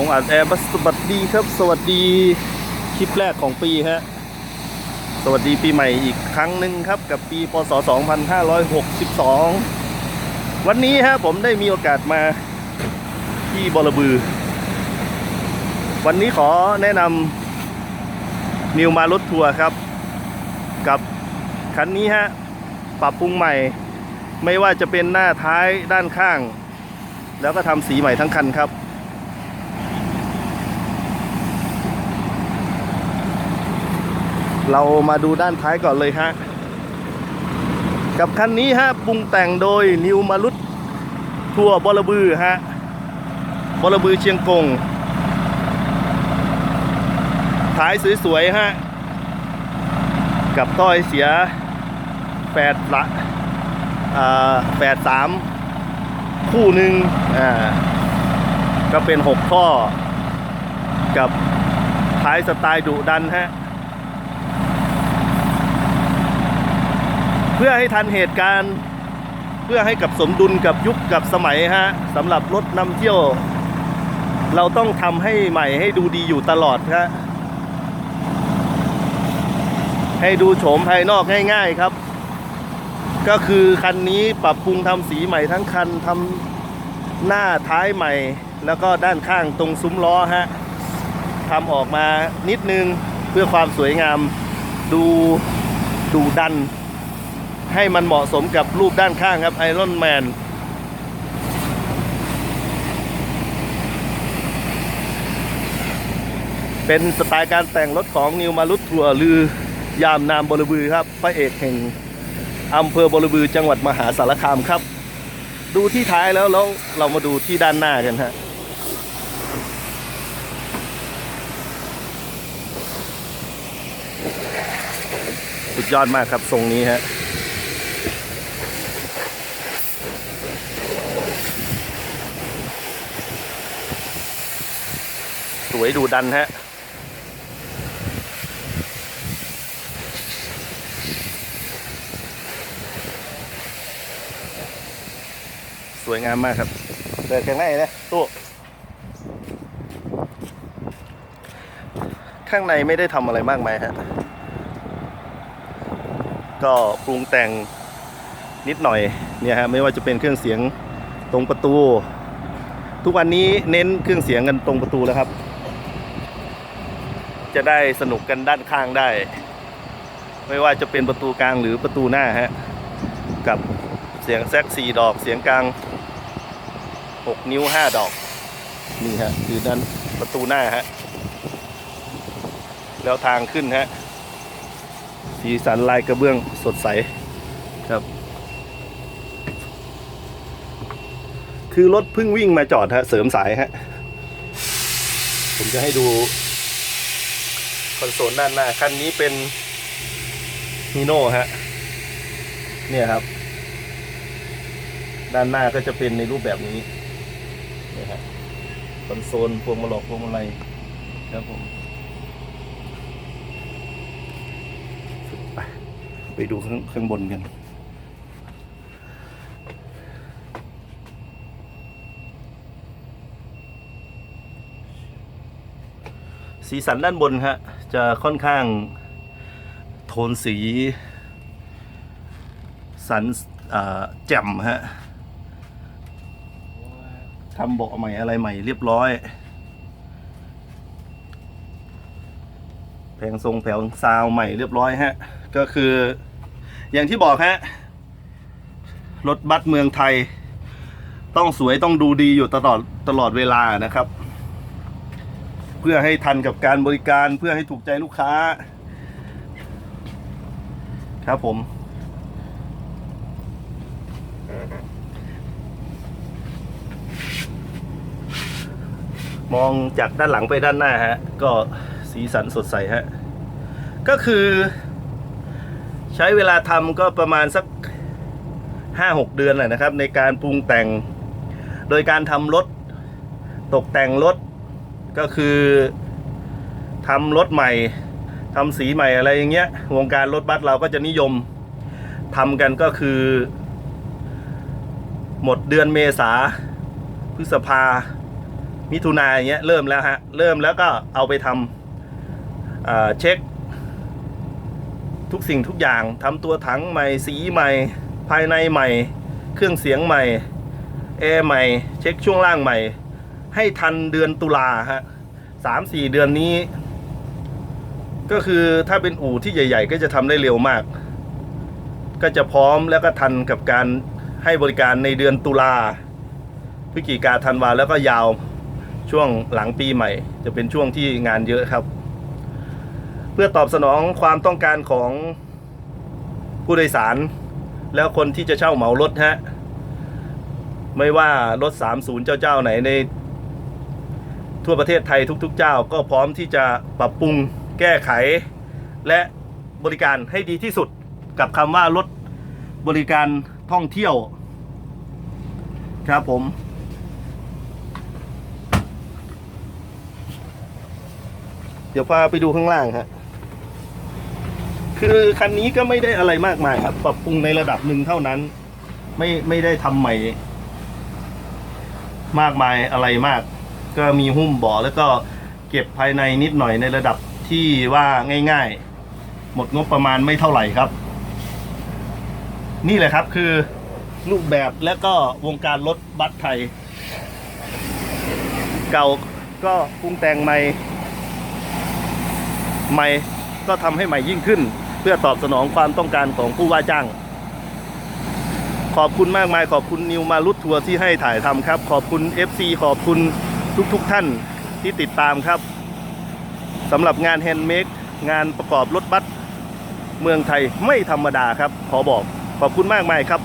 ผมอ่าแอร์บัสสวัสดีครับ สวัสดีคลิปแรกของปีฮะสวัสดีปีใหม่อีกครั้งหนึ่งครับ กับปีพศ 2562 วันนี้ฮะผมได้มีโอกาสมาที่บรบือ วันนี้ขอแนะนำนิวมารถทัวร์ครับ กับคันนี้ฮะปรับปรุงใหม่ ไม่ว่าจะเป็นหน้าท้ายด้านข้าง แล้วก็ทำสีใหม่ทั้งคันครับ เรามาดูด้านท้ายก่อนเลยฮะ กับคันนี้ฮะปรุงแต่งโดยนิวมารุตทัวร์บอระบือฮะบอระบือเชียงกงท้ายสวยๆฮะ กับต้อยเสียแปดละแปดสามคู่หนึ่งอ่าก็เป็นหกข้อ กับท้ายสไตล์ดุดันฮะ เพื่อให้ทันเหตุการณ์ เพื่อให้กับสมดุลกับยุคกับสมัยฮะสำหรับรถนำเที่ยว เราต้องทำให้ใหม่ให้ดูดีอยู่ตลอดฮะให้ดูโฉมภายนอกง่าย ๆครับ ก็คือคันนี้ปรับปรุงทำสีใหม่ทั้งคันทำหน้าท้ายใหม่ แล้วก็ด้านข้างตรงซุ้มล้อฮะทำออกมานิดนึงเพื่อความสวยงามดูดูดัน ให้มันเหมาะสมกับรูปด้านข้างครับไอรอนแมนเป็นสไตล์การแต่งรถของนิวมารุตทัวร์หรือยามนามบรบือครับพระเอกแห่งอำเภอบรบือจังหวัดมหาสารคามครับ ดูที่ท้ายแล้วแล้วเรามาดูที่ด้านหน้ากันฮะสุดยอดมากครับ ทรงนี้ฮะ วยดูดันฮะสวยงามมากครับเดินข้างในนะตู้ข้างในไม่ได้ทำอะไรมากมายฮะก็ปรุงแต่งนิดหน่อยเนี่ยฮะไม่ว่าจะเป็นเครื่องเสียงตรงประตู ทุกวันนี้เน้นเครื่องเสียงกันตรงประตูแล้วครับ จะได้สนุกกันด้านข้างได้ ไม่ว่าจะเป็นประตูกลางหรือประตูหน้าฮะกับเสียงแซกสี่ดอกเสียงกลางหกนิ้วห้าดอก นี่ฮะคือด้านประตูหน้าฮะแล้วทางขึ้นฮะสีสันลายกระเบื้องสดใสครับ คือรถเพิ่งวิ่งมาจอดฮะเสริมสายฮะ ผมจะให้ดู คอนโซลด้านหน้า คันนี้เป็นฮีโน่ฮะ เนี่ยครับ ด้านหน้าก็จะเป็นในรูปแบบนี้นี่ยฮะคอนโซลพวงมาลัยพวงมาลัยครับผมไปไปดูข้างข้างบนกันสีสันด้านบนฮะ จะค่อนข้างโทนสี สันแจ่มฮะทำเบาะใหม่อะไรใหม่เรียบร้อย แผงทรงแผงซาวใหม่เรียบร้อยฮะ ก็คือ อย่างที่บอกฮะ รถบัสเมืองไทย ต้องสวยต้องดูดีอยู่ตลอดตลอดเวลานะครับ เพื่อให้ทันกับการบริการเพื่อให้ถูกใจลูกค้า ครับผม มองจากด้านหลังไปด้านหน้าฮะ ก็สีสันสดใสฮะ ก็คือ ใช้เวลาทำก็ประมาณสักห้าหกเดือนแหละนะครับ ในการปรุงแต่ง โดยการทำรถ ตกแต่งรถ ก็คือทำรถใหม่ทำสีใหม่อะไรอย่างเงี้ยวงการรถบัสเราก็จะนิยมทำกันก็คือ หมดเดือนเมษาพฤษภา มิถุนาอย่างเงี้ยเริ่มแล้วฮะ เริ่มแล้วก็เอาไปทำเช็ค ทุกสิ่งทุกอย่างทำตัวถังใหม่สีใหม่ ภายในใหม่ เครื่องเสียงใหม่แอร์ใหม่ เช็คช่วงล่างใหม่ ให้ทันเดือนตุลาฮะสามสี่เดือนนี้ ก็คือถ้าเป็นอู่ที่ใหญ่ ๆ ก็จะทำได้เร็วมาก ก็จะพร้อมแล้วก็ทันกับการให้บริการในเดือนตุลาพฤศจิกาธันวาแล้วก็ยาวช่วงหลังปีใหม่ จะเป็นช่วงที่งานเยอะครับ เพื่อตอบสนองความต้องการของผู้โดยสาร แล้วคนที่จะเช่าเหมารถฮะไม่ว่ารถ 30 เจ้าเจ้าไหนใน ทั่วประเทศไทยทุก ๆ เจ้าก็พร้อมที่จะปรับปรุงแก้ไข และบริการให้ดีที่สุดกับคำว่ารถบริการท่องเที่ยว ครับผม เดี๋ยวพาไปดูข้างล่างฮะคือคันนี้ก็ไม่ได้อะไรมากมายครับ ปรับปรุงในระดับหนึ่งเท่านั้น ไม่ไม่ได้ทำใหม่ มากมายอะไรมาก ก็มีหุ้มเบาะแล้วก็เก็บภายในนิดหน่อยในระดับที่ว่าง่ายๆ หมดงบประมาณไม่เท่าไหร่ครับ นี่แหละครับคือรูปแบบและก็วงการรถบัสไทย เก่าก็ปรุงแต่งใหม่ ใหม่ก็ทำให้ใหม่ยิ่งขึ้น เพื่อตอบสนองความต้องการของผู้ว่าจ้าง ขอบคุณมากมายขอบคุณนิวมารุตทัวร์ที่ให้ถ่ายทำครับ ขอบคุณ FC ขอบคุณ ทุกๆทท่านที่ติดตามครับสำหรับงานแฮนด์เมดงานประกอบรถบัสเมืองไทยไม่ธรรมดาครับ ขอบอกขอบคุณมากมายครับ